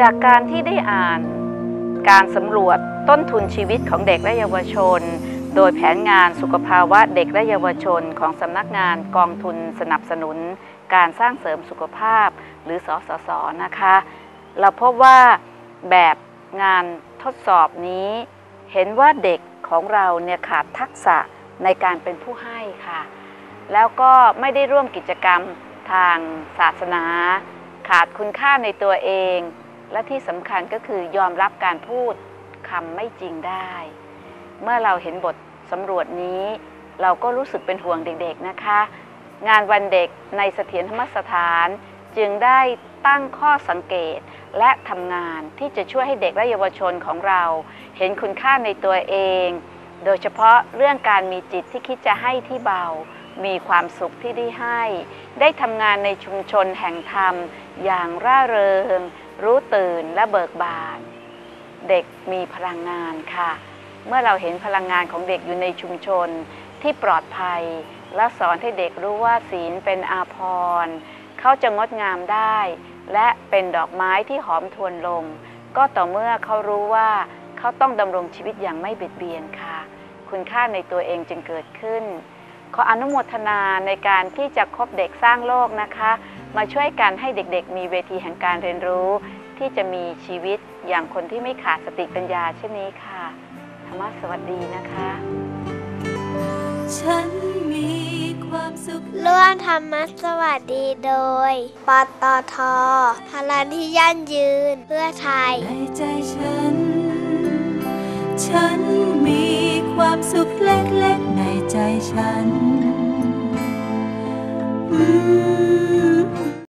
จากการที่ได้อ่าน การสำรวจต้นทุนชีวิตของเด็กและเยาวชน โดยแผนงานสุขภาวะเด็กและเยาวชนของสำนักงานกองทุนสนับสนุน การสร้างเสริมสุขภาพ หรือสสสนะคะ เราพบว่าแบบงานทดสอบนี้ เห็นว่าเด็กของเราเนี่ยขาดทักษะในการเป็นผู้ให้ค่ะ แล้วก็ไม่ได้ร่วมกิจกรรมทางศาสนา ขาดคุณค่าในตัวเอง และที่สำคัญก็คือยอมรับการพูดคำไม่จริงได้ เมื่อเราเห็นบทสำรวจนี้ เราก็รู้สึกเป็นห่วงเด็กๆนะคะ งานวันเด็กในเสถียรธรรมสถาน จึงได้ตั้งข้อสังเกตและทำงานที่จะช่วยให้เด็กและเยาวชนของเรา เห็นคุณค่าในตัวเอง โดยเฉพาะเรื่องการมีจิตที่คิดจะให้ที่เบา มีความสุขที่ได้ให้ ได้ทำงานในชุมชนแห่งธรรม อย่างร่าเริง รู้ตื่นและเบิกบาน เด็กมีพลังงานค่ะ เมื่อเราเห็นพลังงานของเด็กอยู่ในชุมชนที่ปลอดภัย และสอนให้เด็กรู้ว่าศีลเป็นอาภรณ์เขาจะงดงามได้ และเป็นดอกไม้ที่หอมทวนลมก็ต่อเมื่อเขารู้ว่าเขาต้องดำรงชีวิตอย่างไม่เบียดเบียนค่ะ คุณค่าในตัวเองจึงเกิดขึ้น ขออนุโมทนาในการที่จะคบเด็กสร้างโลกนะคะ มาช่วยกันให้เด็กๆ มีเวทีแห่งการเรียนรู้ ที่จะมีชีวิตอย่างคนที่ไม่ขาดสติปัญญาเช่นนี้ค่ะ ธรรมะสวัสดีนะคะ ฉันมีความสุขร่วมธรรมสวัสดีโดย ปตทพลังที่ยั่งยืนเพื่อไทย ในใจฉัน ฉันมีความสุขเล็กๆ 山